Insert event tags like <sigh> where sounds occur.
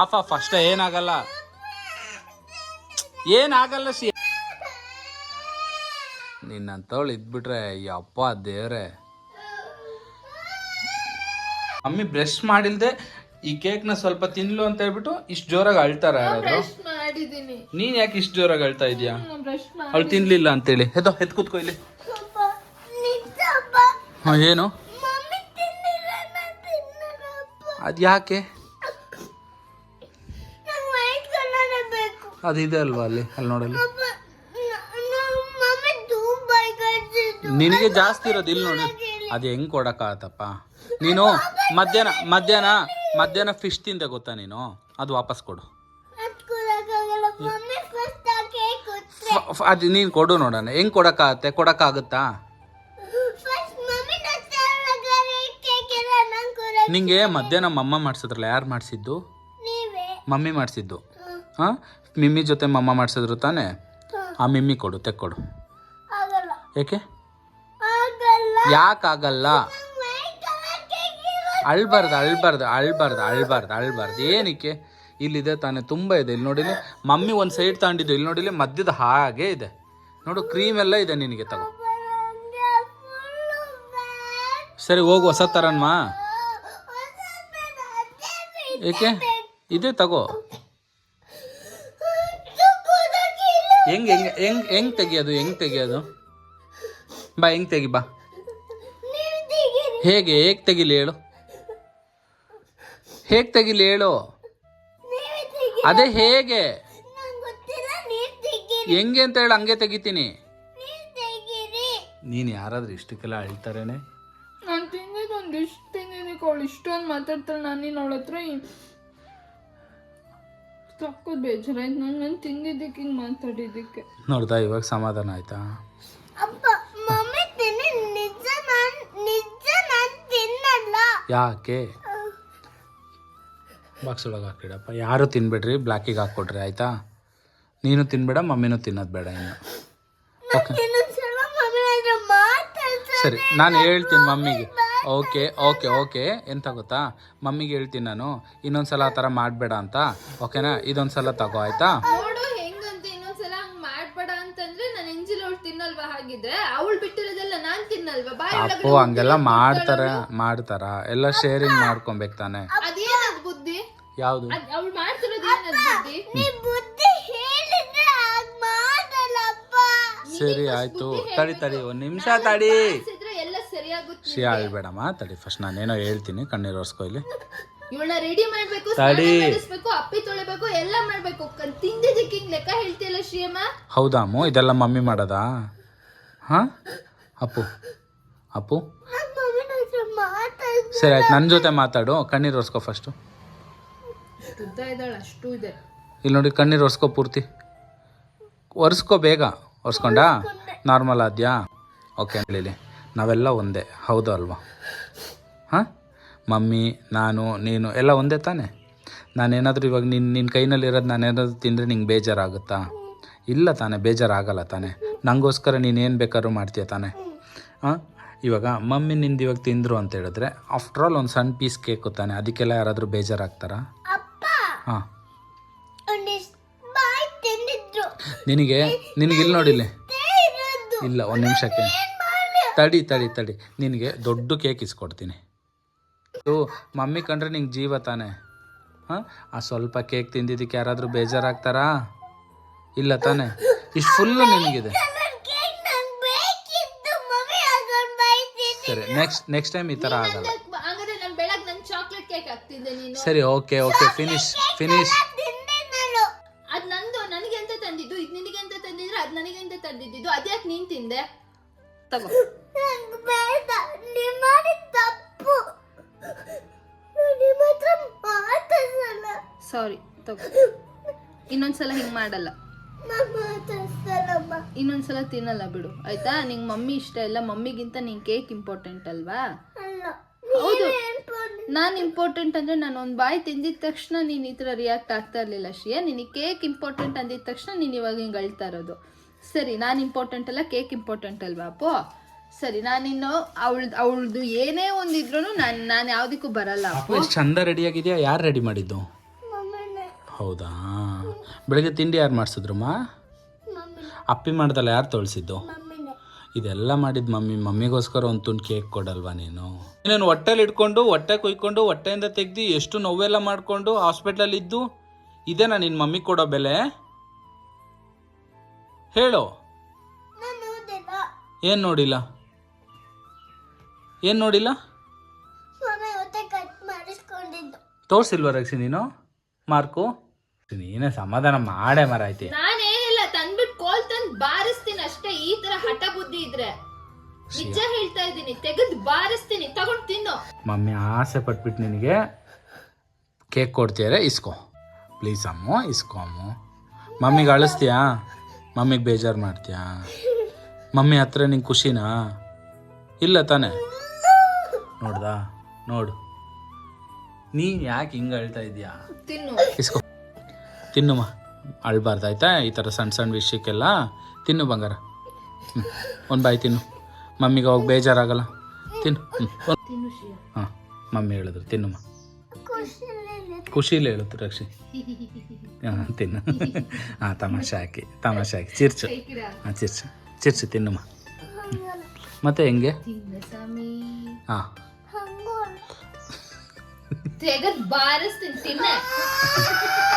Of of. ಅಷ್ಟೇ ಏನಾಗಲ್ಲ. ಏನಾಗಲ್ಲ ಸಿ ನಿನ್ನಂತವಳು ಇದ್ಬಿಟ್ರೆ ಅಪ್ಪ ದೇವ್ರೆ. ಮಮ್ಮಿ ಬ್ರಷ್ ಮಾಡಿಲ್ದೆ ಈ ಕೇಕ್ನ ಸ್ವಲ್ಪ ತಿನ್ಲು ಅಂತ ಹೇಳ್ಬಿಟ್ಟು ಇಷ್ಟು ಜೋರಾಗಿ ಅಳ್ತಾರ ಯಾರಾದ್ರು? ನೀನ್ ಯಾಕೆ ಇಷ್ಟು ಜೋರಾಗಿ ಅಳ್ತಾ ಇದೀಯಾ? ಅವಳು ತಿನ್ಲಿಲ್ಲ ಅಂತೇಳಿ. ಹೆದೋ ಹೆತ್ ಕೂತ್ಕೋ ಇಲ್ಲಿ. ಹಾ ಏನು? ಅದ್ ಯಾಕೆ ಅದಿದೆ ಅಲ್ವಾ ಅಲ್ಲಿ ಅಲ್ಲಿ ನೋಡಲ್ಲಿ? ನಿನಗೆ ಜಾಸ್ತಿ ಇರೋದು ಇಲ್ಲಿ ನೋಡಿ. ಅದು ಹೆಂಗ್ ಕೊಡೋಕ್ಕಾಗತ್ತಪ್ಪ? ನೀನು ಮಧ್ಯಾಹ್ನ ಮಧ್ಯಾಹ್ನ ಮಧ್ಯಾಹ್ನ ಫಿಶ್ ತಿಂದೆ ಗೊತ್ತಾ ನೀನು? ಅದು ವಾಪಸ್ ಕೊಡು. ಅದು ನೀನು ಕೊಡು ನೋಡೋಣ. ಹೆಂಗ್ ಕೊಡಕ್ಕಾಗತ್ತೆ? ಕೊಡೋಕ್ಕಾಗುತ್ತಾ? ನಿಂಗೆ ಮಧ್ಯಾಹ್ನ ಮಮ್ಮ ಮಾಡ್ಸಿದ್ರಲ್ಲ ಯಾರು ಮಾಡಿಸಿದ್ದು? ಮಮ್ಮಿ ಮಾಡಿಸಿದ್ದು. ಹಾ? ಮಿಮ್ಮಿ ಜೊತೆ ಮಮ್ಮ ಮಾಡಿಸಿದ್ರು ತಾನೇ? ಆ ಮಿಮ್ಮಿ ಕೊಡು ತೆಕ್ಕೊಡು. ಏಕೆ? ಯಾಕಾಗಲ್ಲ? ಅಳ್ಬಾರ್ದು ಅಳ್ಬಾರ್ದು ಅಳ್ಬಾರ್ದು ಅಳ್ಬಾರ್ದು ಅಳ್ಬಾರ್ದು. ಏನಕ್ಕೆ? ಇಲ್ಲಿದೆ ತಾನೆ ತುಂಬ ಇದೆ. ಇಲ್ಲಿ ನೋಡಿಲಿ ಮಮ್ಮಿ ಒಂದು ಸೈಡ್ ತಗೊಂಡಿದ್ದು. ಇಲ್ಲಿ ನೋಡಿಲಿ ಮಧ್ಯದ ಹಾಗೆ ಇದೆ. ನೋಡು ಕ್ರೀಮ್ ಎಲ್ಲ ಇದೆ ನಿನಗೆ ತಗೋ. ಸರಿ ಹೋಗು ಹೊಸ ತರನ್ಮಾ ಏಕೆ? ಇದೆ ತಗೋ. ಹೆಂಗ್ ಹೆಂಗ್ ಹೆಂಗ್ ಹೆಂಗ್ ತೆಗಿಯೋದು ಹೆಂಗ್ ತೆಗಿಯೋದು? ಬಾ, ಹೆಂಗ್ ತೆಗಿ, ಬಾ. ಹೇಗೆ, ಹೇಗ್ ತೆಗಿಲಿ ಹೇಳು. ಹೇಗ್ ತೆಗಿಲಿ ಹೇಳು. ಅದೇ ಹೇಗೆ? ಹೆಂಗೆ ಅಂತ ಹೇಳು, ಹಂಗೆ ತೆಗಿತೀನಿ. ನೀನು ಯಾರಾದ್ರೂ ಇಷ್ಟಕ್ಕೆಲ್ಲ ಅಳ್ತಾರೇನೆ? ನಾನು ತಿಂದಿದ್ದು ಒಂದು ಇಷ್ಟು ತಿಂದಿದ್ದೀನಿ ಅವಳು ಇಷ್ಟೊಂದು ಮಾತಾಡ್ತಾಳೆ. ನಾನು ನೀನು ಅವಳ ಹತ್ರ ಸಕ್ಕತ್ ಬೇಜಾರಾಯ್ತು ನಾನು ನಾನು ತಿಂದಿದ್ದಕ್ಕೆ ಹಿಂಗೆ ಮಾತಾಡಿದ್ದಕ್ಕೆ ನೋಡ್ದಾ ಇವಾಗ ಸಮಾಧಾನ ಆಯ್ತಾ ಯಾಕೆ? ಬಾಕ್ಸ್ ಒಳಗೆ ಹಾಕಿಡಪ್ಪ ಯಾರು ತಿನ್ಬೇಡ್ರಿ? ಬ್ಲ್ಯಾಕಿಗೆ ಹಾಕ್ಕೊಡ್ರಿ ಆಯ್ತಾ? ನೀನು ತಿನ್ಬೇಡ ಮಮ್ಮಿನೂ ತಿನ್ನೋದು ಬೇಡ ಇನ್ನು. ಓಕೆ ಸರಿ ನಾನು ಹೇಳ್ತೀನಿ ಮಮ್ಮಿಗೆ. Okay okay okay. ಎಂತ ಗೊತ್ತಾ? ಮಮ್ಮಿಗೆ ಹೇಳ್ತೀನಿ ನಾನು ಇನ್ನೊಂದ್ಸಲ ಆ ಥರ ಮಾಡಬೇಡ ಅಂತ. ಓಕೆನಾ? ಇದೊಂದ್ಸಲ ತಗೋ ಆಯ್ತಾ? ನೋಡು ಹೆಂಗಂತ ಇನ್ನೊಂದ್ಸಲ ಹಂಗ್ ಮಾಡ್ಬೇಡ ಅಂತಂದ್ರೆ ನಾನು ಎಂಜಿಲ್ ಅವಳು ತಿನ್ನಲ್ವಾ ಹಾಗಿದ್ರೆ ಅವಳು ಬಿಟ್ಟಿರೋದೆಲ್ಲ ನಾನ್ ತಿನ್ನಲ್ವಾ? ಬಾಯ್ ಅಪ್ಪು ಹಂಗೆಲ್ಲ ಮಾಡ್ತಾರ ಮಾಡ್ತಾರ? ಎಲ್ಲ ಶೇರಿಂಗ್ ಮಾಡ್ಕೊಬೇಕು ತಾನೆ. ಅದೇನದ್ ಬುದ್ಧಿ? ಯಾವುದು? ಅದ್ ಅವಳು ಮಾಡ್ತಿರೋದು ಏನದ್ ಬುದ್ಧಿ? ಸರಿ ಆಯ್ತು. ತಡಿ ತಡಿ ಒಂದು ನಿಮಿಷ ತಡಿ. ಶ್ರೀ ಅಳ್ಬೇಡಮ್ಮ ತಡಿ ಫಸ್ಟ್ ನಾನೇನೋ ಹೇಳ್ತೀನಿ ಕಣ್ಣೀರು ಒರೆಸ್ಕೊ ಇಲ್ಲಿ. ಇವಳನ್ನ ರೆಡಿ ಮಾಡ್ಬೇಕು ತಡಿ. ಮಾಡಿಸ್ಬೇಕು ಅಪ್ಪಿ ತೊಳಿಬೇಕು ಎಲ್ಲ ಮಾಡ್ಬೇಕು. ಕ- ತಿಂದಿದ್ದಕ್ಕೆ ಹಿಂಗ್ ಲೆಕ್ಕ ಹೇಳ್ತಿಯಲ್ಲ ಶ್ರೀಯಮ್ಮ? ಹೌದಾ ಅಮ್ಮು ಇದೆಲ್ಲ ಮಮ್ಮಿ ಮಾಡೋದಾ? ಹಾಂ? ಅಪ್ಪು ಅಪ್ಪು. ಸರಿ ಆಯ್ತು ನನ್ನ ಜೊತೆ ಮಾತಾಡು ಕಣ್ಣೀರು ಒರೆಸ್ಕೊ ಫಸ್ಟು ಉದ್ದ ಇದ್ದಾಳೆ ಅಷ್ಟು ಇದೆ. ಇಲ್ಲಿ ನೋಡಿ ಕಣ್ಣೀರು ಒರೆಸ್ಕೊ ಪೂರ್ತಿ. ಒರೆಸ್ಕೋ ಬೇಗ ಒರೆಸ್ಕೊಂಡಾ? ನಾರ್ಮಲ್ ಆದ್ಯಾ? ಓಕೆ ಹೇಳಿ. ನಾವೆಲ್ಲ ಒಂದೇ. ಹೌದು ಅಲ್ವಾ? ಹಾಂ? ಮಮ್ಮಿ ನಾನು ನೀನು ಎಲ್ಲ ಒಂದೇ ತಾನೇ? ನಾನೇನಾದರೂ ಇವಾಗ ನಿನ್ನ ನಿನ್ನ ಕೈನಲ್ಲಿರೋದು ನಾನೇನಾದರೂ ತಿಂದರೆ ನಿಂಗೆ ಬೇಜಾರಾಗುತ್ತಾ? ಇಲ್ಲ ತಾನೇ ಬೇಜಾರಾಗಲ್ಲ ತಾನೇ. ನನಗೋಸ್ಕರ ನೀನು ಏನು ಬೇಕಾದ್ರೂ ಮಾಡ್ತೀಯ ತಾನೇ? ಹಾಂ? ಇವಾಗ ಮಮ್ಮಿ ನಿಂದು ಇವಾಗ ತಿಂದರು ಅಂತ ಹೇಳಿದ್ರೆ ಆಫ್ಟರ್ ಆಲ್ ಒಂದು ಸಣ್ಣ ಪೀಸ್ ಕೇಕು ತಾನೆ ಅದಕ್ಕೆಲ್ಲ ಯಾರಾದರೂ ಬೇಜಾರಾಗ್ತಾರಾ? ಹಾಂ. ನಿನಗೆ ನಿನಗೆ ಇಲ್ಲಿ. ನೋಡಿಲ್ಲಿ ಇಲ್ಲ ಒಂದು ನಿಮಿಷಕ್ಕೆ. ತಡಿ ತಡಿ ತಡಿ. ನಿನಗೆ ದೊಡ್ಡ ಕೇಕ್ ಇಸ್ಕೊಡ್ತೀನಿ. ಇದು ಮಮ್ಮಿ ಕಂಡ್ರೆ ನಿಂಗೆ ಜೀವ ತಾನೆ? ಹಾಂ? ಆ ಸ್ವಲ್ಪ ಕೇಕ್ ತಿಂದಿದ್ದಕ್ಕೆ ಯಾರಾದರೂ ಬೇಜಾರಾಗ್ತಾರಾ? ಇಲ್ಲ ತಾನೆ? ಇಷ್ಟು ಫುಲ್ಲು ನಿನಗಿದೆ. ಸರಿ ನೆಕ್ಸ್ಟ್ ನೆಕ್ಸ್ಟ್ ಟೈಮ್ ಈ ಥರ ಆಗಲ್ಲ. ಸರಿ ಓಕೆ ಓಕೆ ಫಿನಿಶ್ ಫಿನಿಶ್ ಅದು ನಂದು ನನಗೆ ಅಂತ ತಂದಿದ್ದು ಇದು ನಿನಗೆ ಅಂತ ತಂದಿದ್ರೆ ಅದು ನನಗೆ ಅಂತ ತಂದಿದ್ದು ಅದ್ಯಾಕೆ ನೀನು ತಿಂದೆ? ತಗೋ. ಸಾರಿ ತಗೋ. ಇನ್ನೊಂದ್ಸಲ ಹಿಂಗ್ ಮಾಡಲ್ಲ. ಇನ್ನೊಂದ್ಸಲ ತಿನ್ನಲ್ಲ ಬಿಡು ಆಯ್ತಾ? ನಿಂಗೆ ಮಮ್ಮಿ ಇಷ್ಟ ಇಲ್ಲ ಮಮ್ಮಿಗಿಂತ ನಿಂಗ್ ಕೇಕ್ ಇಂಪಾರ್ಟೆಂಟ್ ಅಲ್ವಾ? ಹೌದು. ನಾನು ಇಂಪಾರ್ಟೆಂಟ್ ಅಂದ್ರೆ ನಾನು ಒಂದ್ ಬಾಯಿ ತಿಂದಿದ ತಕ್ಷಣ ನೀನು ಈ ಥರ ರಿಯಾಕ್ಟ್ ಆಗ್ತಾ ಇರಲಿಲ್ಲ ಶ್ರೇಯ. ನಿನಗೆ ಕೇಕ್ ಇಂಪಾರ್ಟೆಂಟ್ ಅಂದಿದ ತಕ್ಷಣ ನೀನು ಇವಾಗ ಹಿಂಗ್ ಅಳ್ತಾ ಇರೋದು. ಸರಿ ನಾನು ಇಂಪಾರ್ಟೆಂಟ್ ಅಲ್ಲ ಕೇಕ್ ಇಂಪಾರ್ಟೆಂಟ್ ಅಲ್ವಾ ಅಪ್ಪು? ಸರಿ ನಾನಿನ್ನು ಅವಳ ಅವಳ್ದು ಏನೇ ಒಂದಿದ್ರು ನಾನು ನಾನು ಯಾವುದಕ್ಕೂ ಬರಲ್ಲ ಅಪ್ಪು ಎಷ್ಟು ಚಂದ ರೆಡಿಯಾಗಿದೆಯಾ ಯಾರು ರೆಡಿ ಮಾಡಿದ್ದು? ಹೌದಾ? ಬೆಳಗ್ಗೆ ತಿಂಡಿ ಯಾರು ಮಾಡಿಸಿದ್ರಮ್ಮ? ಅಪ್ಪಿ ಮಾಡ್ದಲ್ಲ ಯಾರು ತೊಳ್ಸಿದ್ದು? ಇದೆಲ್ಲ ಮಾಡಿದ ಮಮ್ಮಿ ಮಮ್ಮಿಗೋಸ್ಕರ ಒಂದು ತುಂಡು ಕೇಕ್ ಕೊಡಲ್ವಾ ನೀನು? ನೀನು ಹೊಟ್ಟೆಲಿ ಇಟ್ಕೊಂಡು ಹೊಟ್ಟೆ ಕುಯ್ಕೊಂಡು ಹೊಟ್ಟೆಯಿಂದ ತೆಗ್ದು ಎಷ್ಟು ನೋವೆಲ್ಲ ಮಾಡಿಕೊಂಡು ಹಾಸ್ಪಿಟ್ಲಲ್ಲಿ ಇದ್ದು ಇದೇನಾ ನಿನ್ನ ಮಮ್ಮಿ ಕೊಡೋ ಬೆಲೆ? ಹೇಳು. ಏನು ನೋಡಿಲ್ಲ? ಏನು ನೋಡಿಲ್ಲ? ತೋರಿಸಿಲ್ವ ರಕ್ಷಿ ನೀನು? ಮಾರ್ಕು? ನೀನೇ ಸಮಾಧಾನ ಮಾಡೇ ಮರಾಯ್ತಿ ನಾನೇನಿಲ್ಲ ತಂದ್ಬಿಟ್ಟು ಕೋಲ್ ತಂದ್ ಬಾರಿಸ್ತೀನಿ ಅಷ್ಟೇ ಈ ತರ ಹಠ ಬುದ್ಧಿ ಇದ್ರೆ. ನಿಜ ಹೇಳ್ತಾ ಇದ್ದೀನಿ ತೆಗೆದು ಬಾರಿಸ್ತೀನಿ ತಗೊಂಡು ತಿನ್ನು. ಮಮ್ಮಿ ಆಸೆ ಪಟ್ಬಿಟ್ಟು ನಿನಗೆ ಕೇಕ್ ಕೊಡ್ತೀಯಾರೆ ಇಸ್ಕೊ. ಪ್ಲೀಸ್ ಅಮ್ಮ ಇಸ್ಕೊ ಅಮ್ಮ. ಮಮ್ಮಿಗೆ ಅಳಿಸ್ತೀಯಾ? ಮಮ್ಮಿಗೆ ಬೇಜಾರು ಮಾಡ್ತೀಯಾ? ಮಮ್ಮಿ ಹತ್ರ ನಿಂಗೆ ಖುಷಿನಾ? ಇಲ್ಲ ತಾನೆ. ನೋಡ್ದಾ? ನೋಡು. ನೀನು ಯಾಕೆ ಹಿಂಗೆ ಅಳ್ತಾ ಇದೀಯಾ? ಇಸ್ಕೊ. ತಿನ್ನುಮ್ಮ ಅಳ್ಬಾರ್ದು ಆಯ್ತಾ? ಈ ಥರ ಸಣ್ಣ ಸಣ್ಣ ವಿಷಯಕ್ಕೆಲ್ಲ. ತಿನ್ನು ಬಂಗಾರ. ಹ್ಞೂ ಒಂದು ಬಾಯಿ ತಿನ್ನು. ಮಮ್ಮಿಗೆ ಅವಾಗ ಬೇಜಾರಾಗಲ್ಲ. ತಿನ್ನು. ಹ್ಞೂ ಹಾಂ ಮಮ್ಮಿ ಹೇಳಿದ್ರು. ತಿನ್ನಮ್ಮ ಖುಷಿಲಿ ಹೇಳುತ್ತೆ ರಕ್ಷಿ. <laughs> ಹಾಂ ತಿನ್ನು. ಹಾಂ ತಮಾಷೆ ಹಾಕಿ ತಮಾಷೆ ಹಾಕಿ. ಚಿರ್ಚು? ಹಾಂ ಚಿರ್ಚು. ಚಿರ್ಚು ತಿನ್ನಮ್ಮ. ಮತ್ತೆ ಹೆಂಗೆ? ಹಾಂ. ತೆಗದ್ ಬಾರಿಸ್ತೀನಿ ತಿನ್ನ. <laughs>